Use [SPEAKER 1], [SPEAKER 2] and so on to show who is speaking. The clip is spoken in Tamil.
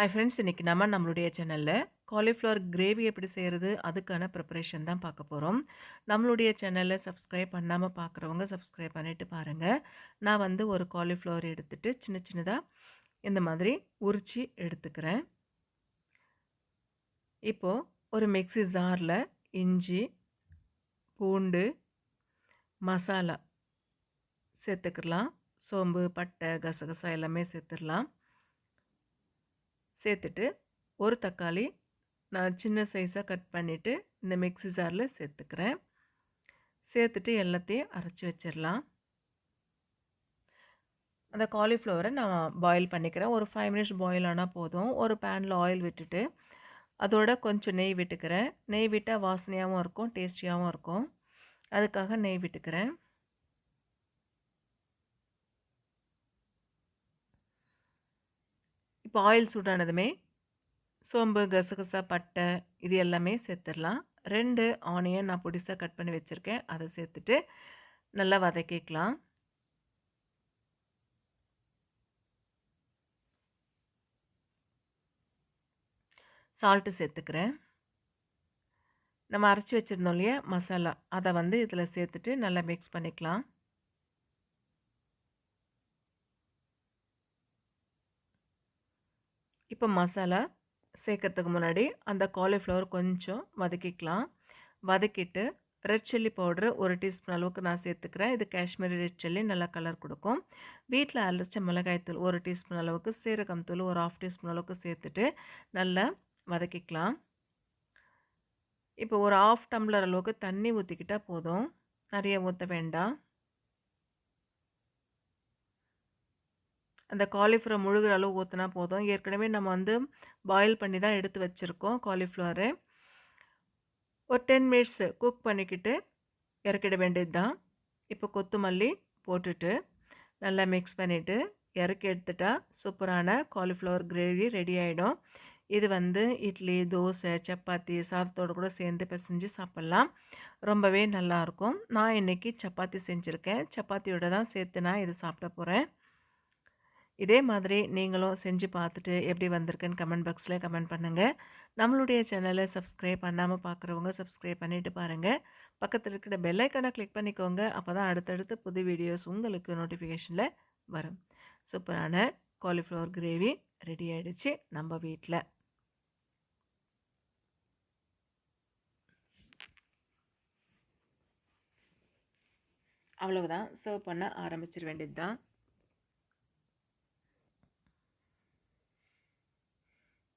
[SPEAKER 1] ஹாய் ஃப்ரெண்ட்ஸ் இன்றைக்கி நம்ம நம்மளுடைய சேனலில் காலிஃப்ளவர் கிரேவி எப்படி செய்கிறது அதுக்கான ப்ரிப்பரேஷன் தான் பார்க்க போகிறோம் நம்மளுடைய சேனலில் சப்ஸ்கிரைப் பண்ணாமல் பார்க்குறவங்க சப்ஸ்கிரைப் பண்ணிவிட்டு பாருங்கள் நான் வந்து ஒரு காலிஃப்ளவர் எடுத்துகிட்டு சின்ன சின்னதாக இந்த மாதிரி உரித்து எடுத்துக்கிறேன். இப்போது ஒரு மிக்ஸி ஜாரில் இஞ்சி பூண்டு மசாலா சேர்த்துக்கலாம். சோம்பு பட்டை கசகசா எல்லாமே சேர்த்துடலாம். சேர்த்துட்டு ஒரு தக்காளி நான் சின்ன சைஸாக கட் பண்ணிவிட்டு இந்த மிக்ஸி ஜாரில் சேர்த்துக்கிறேன். சேர்த்துட்டு எல்லாத்தையும் அரைச்சி வச்சிடலாம். அந்த காலிஃப்ளவரை நான் பாயில் பண்ணிக்கிறேன். ஒரு ஃபைவ் மினிட்ஸ் பாயில் ஆனால் போதும். ஒரு பேனில் ஆயில் விட்டுட்டு அதோட கொஞ்சம் நெய் விட்டுக்கிறேன். நெய் விட்டால் வாசனையாகவும் இருக்கும் டேஸ்டியாகவும் இருக்கும். அதுக்காக நெய் விட்டுக்கிறேன். இப்போ ஆயில் சூடானதுமே சோம்பு கசகசா பட்டை இது எல்லாமே சேர்த்துடலாம். ரெண்டு ஆனியன் நான் பொடிசாக கட் பண்ணி வச்சுருக்கேன். அதை சேர்த்துட்டு நல்லா வதக்கிக்கலாம். சால்ட்டு சேர்த்துக்கிறேன். நம்ம அரைச்சி வச்சுருந்தோம் இல்லையா மசாலா. அதை வந்து இதில் சேர்த்துட்டு நல்லா மிக்ஸ் பண்ணிக்கலாம். இப்போ மசாலா சேர்க்கறதுக்கு முன்னாடி அந்த காலிஃப்ளவர் கொஞ்சம் வதக்கிக்கலாம். வதக்கிட்டு ரெட் சில்லி பவுட்ரு ஒரு டீஸ்பூன் அளவுக்கு நான் சேர்த்துக்கிறேன். இது காஷ்மீரி ரெட் சில்லி நல்லா கலர் கொடுக்கும். வீட்டில் அரைச்ச மிளகாய்த்தூள் ஒரு டீஸ்பூன் அளவுக்கு சீரகம் தூள் ஒரு ஆஃப் டீஸ்பூன் அளவுக்கு சேர்த்துட்டு நல்லா வதக்கிக்கலாம். இப்போ ஒரு ஆஃப் டம்ளர் அளவுக்கு தண்ணி ஊற்றிக்கிட்டால் போதும். நிறைய ஊற்ற வேண்டாம். அந்த காலிஃப்ளவர் முழுகிற அளவு ஊற்றினா போதும். ஏற்கனவே நம்ம வந்து பாயில் பண்ணி தான் எடுத்து வச்சுருக்கோம் காலிஃப்ளவரு ஒரு டென் மினிட்ஸு குக் பண்ணிக்கிட்டு இறக்கிட வேண்டியது தான் இப்போ கொத்தமல்லி போட்டுட்டு நல்லா மிக்ஸ் பண்ணிவிட்டு இறக்கி எடுத்துட்டா சூப்பரான காலிஃப்ளவர் கிரேவி ரெடி ஆகிடும் இது வந்து இட்லி தோசை சப்பாத்தி சாதத்தோடு கூட சேர்ந்து பிசைஞ்சு சாப்பிட்லாம். ரொம்பவே நல்லாயிருக்கும் நான் இன்றைக்கி சப்பாத்தி செஞ்சுருக்கேன். சப்பாத்தியோட தான் சேர்த்து நான் இது சாப்பிட போகிறேன் இதே மாதிரி நீங்களும் செஞ்சு பார்த்துட்டு எப்படி வந்திருக்குன்னு கமெண்ட் பாக்ஸில் கமெண்ட் பண்ணுங்கள் நம்மளுடைய சேனலை சப்ஸ்கிரைப் பண்ணாமல் பார்க்குறவங்க சப்ஸ்கிரைப் பண்ணிவிட்டு பாருங்கள் பக்கத்தில் இருக்கிற பெல்லைக்கனை கிளிக் பண்ணிக்கோங்க. அப்போ தான் அடுத்தடுத்து புது வீடியோஸ் உங்களுக்கு நோட்டிஃபிகேஷனில் வரும். சூப்பரான காலிஃப்ளவர் கிரேவி ரெடி ஆகிடுச்சு நம்ம வீட்டில் அவ்வளவுதான். சர்வ் பண்ண ஆரம்பிச்சிட வேண்டியது தான்